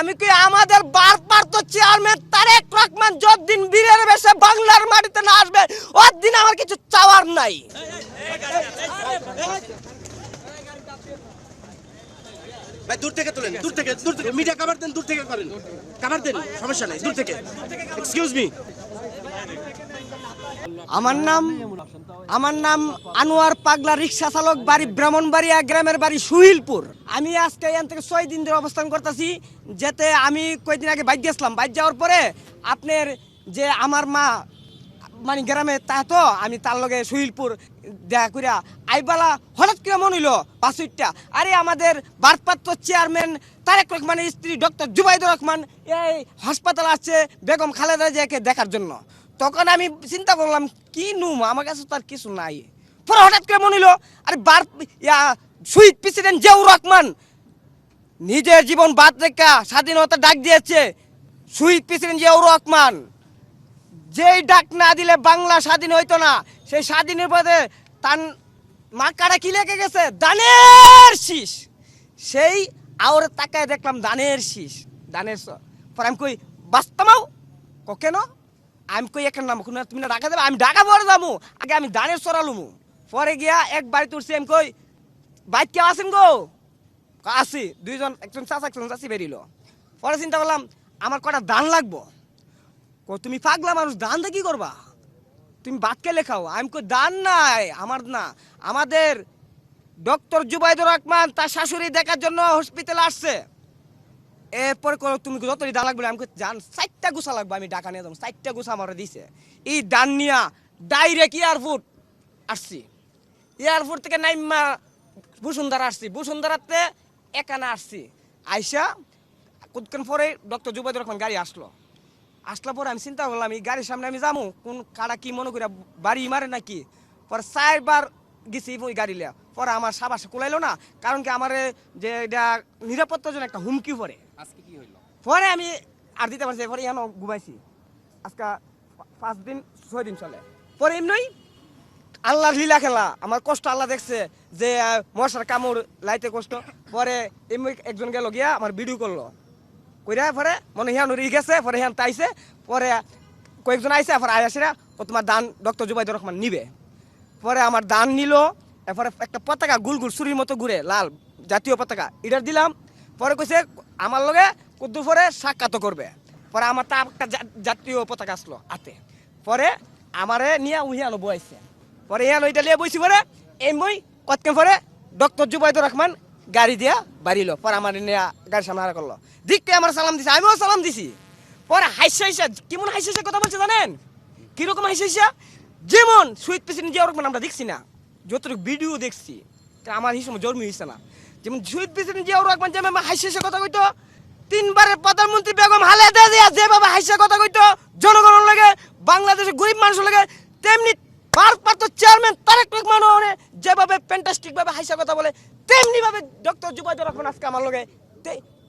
আমি কি আমাদের ভারপ্রাপ্ত চেয়ারম্যান তারেক রহমান যতদিন বীরের বেশে বাংলার মাটিতে না আসবে ওর দিন আমার কিছু চাওয়ার নাই। ভাই দূর থেকে তোলেন দূর থেকে দূর থেকে মিডিয়া কাভার দেন দূর থেকে করেন। কাভার দেন সমস্যা নাই দূর থেকে। এক্সকিউজ মি আমার নাম আমার নাম আনোয়ার পাগলা রিক্সা চালক, বাড়ি ব্রাহ্মণবাড়িয়া গ্রামের বাড়ি সুহিলপুর। আমি আজকে এখান থেকে ছয় দিন ধরে অবস্থান করতেছি, যেতে আমি কয়েকদিন আগে বাইক গেছিলাম বাইক যাওয়ার পরে আপনার যে আমার মা মানে গ্রামে তা তো, আমি তার লগে সুহিলপুর দেখা করিয়া আইবালা হঠাৎ করে মনে হইল বাসুইটটা আরে আমাদের ভারপ্রাপ্ত চেয়ারম্যান তারেক রহমানের স্ত্রী ডক্টর জুবাইদুর রহমান এই হাসপাতাল আছে বেগম খালেদা জিয়াকে দেখার জন্য। তখন আমি চিন্তা করলাম, কি নুম? আমার কাছে তো আর কিছু নাই। পরে হঠাৎ করে মনে হইল আরে বার ইয়া শহীদ প্রেসিডেন্ট জিয়াউর রহমান নিজের জীবন বাদ রেখা, স্বাধীনতা ডাক দিয়েছে শহীদ প্রেসিডেন্ট জিয়াউর রহমান। যেই ডাক না দিলে বাংলা স্বাধীন হইতো না, সেই স্বাধীনের পথে তার মাকাটা কি লেগে গেছে? দানের শীষ। সেই আওরে তাকায় দেখলাম, দানের শীষ। দানের পরে আমি কই, বাস্তমাও? কেন আমি কই এখানে নাম তুমি না ঢাকা দেবে আমি ঢাকা পরে যাব। আগে আমি দানের সরালুমু পরে গিয়া এক বাড়ি তুলছি আমি কই বাইক কেউ আছেন গো? আসি দুইজন, একজন চাচা, একজন চাষি বেরিল। পরে চিন্তা করলাম, আমার কটা দান লাগবো? তুমি পাগলা মানুষ, দান দিয়ে কি করবা? তুমি বাদকে লেখাও আমি কই, দান নাই, আমার না। আমাদের ডক্টর জুবাইদুর রহমান তার শাশুড়ি দেখার জন্য হসপিটালে আসছে। এরপরে করো তুমি যতই দান লাগবে আমি জান, চারটা গুছা লাগবে, আমি ডাকা নিয়ে যাব। চারটা গুছা আমার দিছে। এই দান নিয়া ডাইরেক্ট এয়ারপোর্ট আসছি। এয়ারপোর্ট থেকে নাইমা বসুন্ধরা আসছি। বসুন্ধরাতে একানা আসছি। আইসা কতক্ষণ পরে ডক্টর জুবাইদুর রহমান গাড়ি আসলো। আসলা পরে আমি চিন্তা করলাম, এই গাড়ির সামনে আমি যাব? কোন কারা কি মনে করে বাড়ি মারে নাকি? পরে চারবার গেছি ওই গাড়ি লিয়া। পরে আমার সাবাসে কুলাইলো না কারণ কি আমার যে এটা নিরাপত্তার জন্য একটা হুমকি পড়ে। আজকে কি হইল? পরে আমি আর দিতে পারছি পরে এখানে ঘুমাইছি। আজকে পাঁচ দিন ছয় দিন চলে। পরে এমনি আল্লাহর লীলা খেলা আমার কষ্ট আল্লাহ দেখছে যে মশার কামড় লাইতে কষ্ট। পরে এমনি একজন গেল গিয়া আমার ভিডিও করল। কইরা পরে মনে হিয়ান উড়ি গেছে পরে হিয়ান তাইছে পরে কয়েকজন আইছে পরে আয় আসিরা ও তোমার দান ডক্টর জুবাইদুর রহমান নিবে। পরে আমার দান নিল, এরপরে একটা পতাকা গুল গুল চুরির মতো ঘুরে, লাল জাতীয় পতাকা এটার দিলাম। পরে কইছে, আমার লগে কুদ্দুর পরে সাক্ষাৎ করবে। পরে আমার তা একটা জাতীয় পতাকা আসলো হাতে। পরে আমারে নিয়ে উহিয়ানো বইছে। পরে ইয়ান এটা নিয়ে বইছি পরে, এই মই কতক্ষণ পরে ডক্টর জুবাইদুর রহমান গাড়ি দিয়া বাড়িলো। পরে আমার নিয়ে গাড়ি সামনে করল। দিককে আমার সালাম দিছে? আমিও সালাম দিছি। পরে হাইসা হাইসা, কেমন হাইসা কথা বলছে জানেন? কীরকম হাইসা হাইসা? যেমন শহীদ প্রেসিডেন্ট জিয়াউর রহমান আমরা দেখছি না যতটুকু ভিডিও দেখছি আমার হিসেবে জন্ম হয়েছে না। যেমন শহীদ প্রেসিডেন্ট জিয়াউর রহমান যেমন হাইসা হাইসা কথা কইতো তিনবারের প্রধানমন্ত্রী বেগম খালেদা জিয়া যেভাবে হাইসা কথা কইতো জনগণের লাগে বাংলাদেশের গরিব মানুষের লাগে তেমনি ভারপ্রাপ্ত চেয়ারম্যান তারেক রহমান যেভাবে ফ্যান্টাস্টিক ভাবে হাইসা কথা বলে তেমনি ভাবে ডক্টর জুবাইদুর রহমান আজকে আমার লগে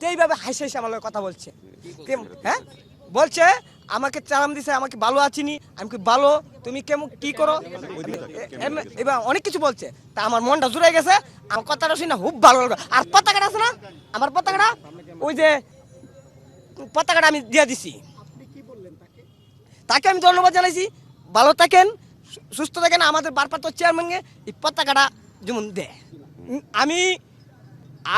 তেইভাবে হাইসা হাইসা আমার লগে কথা বলছে। হ্যাঁ? বলছে আমাকে চালাম দিছে আমাকে ভালো আছিনি আমি কি ভালো? তুমি কেমন কি করো? এবার অনেক কিছু বলছে। তা আমার মনটা জুড়ে গেছে, আমার কথাটা শুনে খুব ভালো লাগল। আর পতাকাটা আছে না? আমার পতাকাটা? ওই যে, পতাকাটা আমি দিয়ে দিছি। তাকে আমি ধন্যবাদ জানাইছি। ভালো থাকেন সুস্থ থাকেন, আমাদের বারপাত চেয়ারম্যানকে এই পতাকাটা যেমন দেয় আমি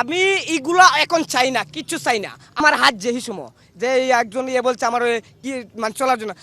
আমি এইগুলা এখন চাই না, কিচ্ছু চাই না। আমার হাত যে হিসুম, যে একজন ইয়ে বলছে আমার কি মানে চলার জন্য।